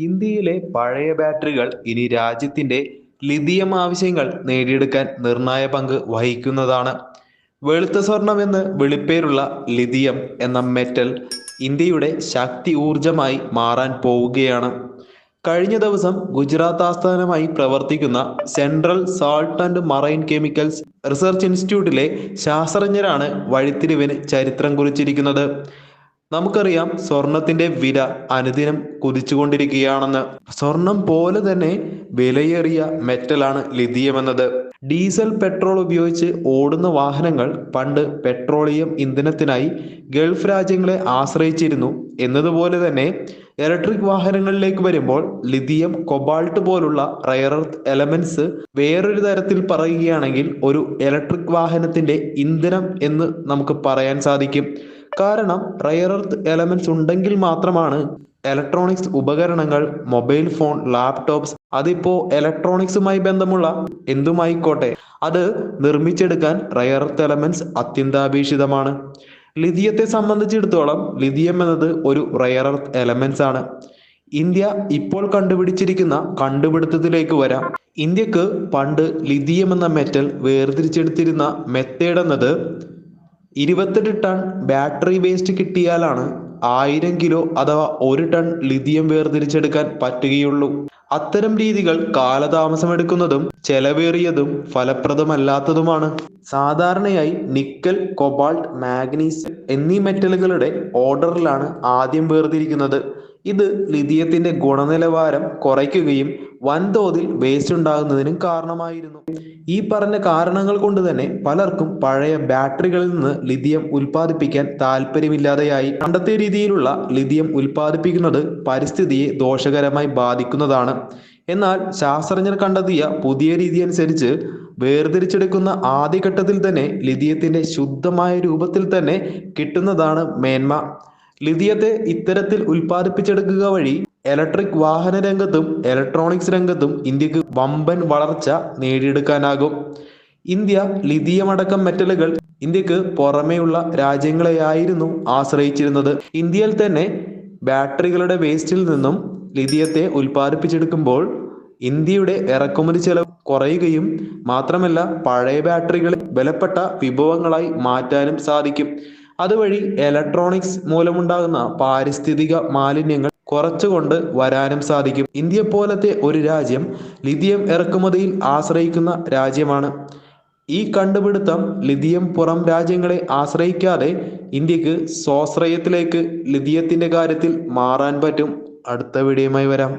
ഇന്ത്യയിലെ പഴയ ബാറ്ററികൾ ഇനി രാജ്യത്തിന്റെ ലിഥിയം ആവശ്യങ്ങൾ നേടിയെടുക്കാൻ നിർണായ പങ്ക് വഹിക്കുന്നതാണ്. വെളുത്ത സ്വർണം എന്ന് വിളിപ്പേരുള്ള ലിഥിയം എന്ന മെറ്റൽ ഇന്ത്യയുടെ ശക്തി ഊർജമായി മാറാൻ പോവുകയാണ്. കഴിഞ്ഞ ദിവസം ഗുജറാത്ത് ആസ്ഥാനമായി പ്രവർത്തിക്കുന്ന central salt and marine chemicals research ഇൻസ്റ്റിറ്റ്യൂട്ടിലെ ശാസ്ത്രജ്ഞരാണ് വഴിത്തിരിവിന് ചരിത്രം കുറിച്ചിരിക്കുന്നത്. നമുക്കറിയാം സ്വർണത്തിന്റെ വില അനുദിനം കുതിച്ചുകൊണ്ടിരിക്കുകയാണെന്ന്. സ്വർണം പോലെ തന്നെ വിലയേറിയ മെറ്റലാണ് ലിഥിയം എന്നത് ഡീസൽ പെട്രോൾ ഉപയോഗിച്ച് ഓടുന്ന വാഹനങ്ങൾ പണ്ട് പെട്രോളിയം ഇന്ധനത്തിനായി ഗൾഫ് രാജ്യങ്ങളെ ആശ്രയിച്ചിരുന്നു. എന്നതുപോലെ തന്നെ ഇലക്ട്രിക് വാഹനങ്ങളിലേക്ക് വരുമ്പോൾ ലിഥിയം കൊബാൾട്ട് പോലുള്ള റയർ എർത്ത് എലമെന്റ്സ് വേറൊരു തരത്തിൽ പറയുകയാണെങ്കിൽ ഒരു ഇലക്ട്രിക് വാഹനത്തിന്റെ ഇന്ധനം എന്ന് നമുക്ക് പറയാൻ സാധിക്കും. കാരണം റയർ എർത്ത് എലമെന്റ്സ് ഉണ്ടെങ്കിൽ മാത്രമാണ് ഇലക്ട്രോണിക്സ് ഉപകരണങ്ങൾ മൊബൈൽ ഫോൺ ലാപ്ടോപ്സ് അതിപ്പോ ഇലക്ട്രോണിക്സുമായി ബന്ധമുള്ള എന്തുമായിക്കോട്ടെ അത് നിർമ്മിച്ചെടുക്കാൻ റയർ എർത്ത് എലമെന്റ്സ് അത്യന്താപേക്ഷിതമാണ്. ലിഥിയത്തെ സംബന്ധിച്ചിടത്തോളം ലിഥിയം എന്നത് ഒരു റയർ എർത്ത് എലമെന്റ്സ് ആണ്. ഇന്ത്യ ഇപ്പോൾ കണ്ടുപിടിച്ചിരിക്കുന്ന കണ്ടുപിടുത്തത്തിലേക്ക് വരാം. ഇന്ത്യയ്ക്ക് പണ്ട് ലിഥിയം എന്ന മെറ്റൽ വേർതിരിച്ചെടുത്തിരുന്ന മെത്തേഡ് എന്നത് ഇരുപത്തെട്ട് ടൺ ബാറ്ററി വേസ്റ്റ് കിട്ടിയാലാണ് ആയിരം കിലോ അഥവാ ഒരു ടൺ ലിഥിയം വേർതിരിച്ചെടുക്കാൻ പറ്റുകയുള്ളൂ. അത്തരം രീതികൾ കാലതാമസമെടുക്കുന്നതും ചെലവേറിയതും ഫലപ്രദമല്ലാത്തതുമാണ്. സാധാരണയായി നിക്കൽ കൊബാൾട്ട് മാഗ്നീസ് എന്നീ മെറ്റലുകളുടെ ഓർഡറിലാണ് ആദ്യം വേർതിരിക്കുന്നത്. ഇത് ലിഥിയത്തിന്റെ ഗുണനിലവാരം കുറയ്ക്കുകയും വൻതോതിൽ വേസ്റ്റ് ഉണ്ടാകുന്നതിനും കാരണമായിരുന്നു. ഈ പറഞ്ഞ കാരണങ്ങൾ കൊണ്ട് തന്നെ പലർക്കും പഴയ ബാറ്ററികളിൽ നിന്ന് ലിഥിയം ഉൽപ്പാദിപ്പിക്കാൻ താല്പര്യമില്ലാതെയായി. പണ്ടത്തെ രീതിയിലുള്ള ലിഥിയം ഉൽപ്പാദിപ്പിക്കുന്നത് പരിസ്ഥിതിയെ ദോഷകരമായി ബാധിക്കുന്നതാണ്. എന്നാൽ ശാസ്ത്രജ്ഞർ കണ്ടെത്തിയ പുതിയ രീതി അനുസരിച്ച് വേർതിരിച്ചെടുക്കുന്ന ആദ്യഘട്ടത്തിൽ തന്നെ ലിഥിയത്തിന്റെ ശുദ്ധമായ രൂപത്തിൽ തന്നെ കിട്ടുന്നതാണ് മേന്മ. ലിഥിയത്തെ ഇത്തരത്തിൽ ഉൽപ്പാദിപ്പിച്ചെടുക്കുക വഴി ഇലക്ട്രിക് വാഹന രംഗത്തും ഇലക്ട്രോണിക്സ് രംഗത്തും ഇന്ത്യയ്ക്ക് വമ്പൻ വളർച്ച നേടിയെടുക്കാനാകും. ഇന്ത്യ ലിഥിയമടക്കം മെറ്റലുകൾ ഇന്ത്യയ്ക്ക് പുറമേയുള്ള രാജ്യങ്ങളെയായിരുന്നു ആശ്രയിച്ചിരുന്നത്. ഇന്ത്യയിൽ തന്നെ ബാറ്ററികളുടെ വേസ്റ്റിൽ നിന്നും ലിഥിയത്തെ ഉൽപ്പാദിപ്പിച്ചെടുക്കുമ്പോൾ ഇന്ത്യയുടെ ഇറക്കുമതി ചെലവ് കുറയുകയും മാത്രമല്ല പഴയ ബാറ്ററികളെ ബലപ്പെട്ട വിഭവങ്ങളായി മാറ്റാനും സാധിക്കും. അതുവഴി ഇലക്ട്രോണിക്സ് മൂലമുണ്ടാകുന്ന പാരിസ്ഥിതിക മാലിന്യങ്ങൾ കുറച്ചുകൊണ്ട് വരാനും സാധിക്കും. ഇന്ത്യ പോലത്തെ ഒരു രാജ്യം ലിഥിയം ഇറക്കുമതിയിൽ ആശ്രയിക്കുന്ന രാജ്യമാണ്. ഈ കണ്ടുപിടുത്തം ലിഥിയം പുറം രാജ്യങ്ങളെ ആശ്രയിക്കാതെ ഇന്ത്യയ്ക്ക് സ്വാശ്രയത്തിലേക്ക് ലിഥിയത്തിന്റെ കാര്യത്തിൽ മാറാൻ പറ്റും. അടുത്ത വീഡിയോയുമായി വരാം.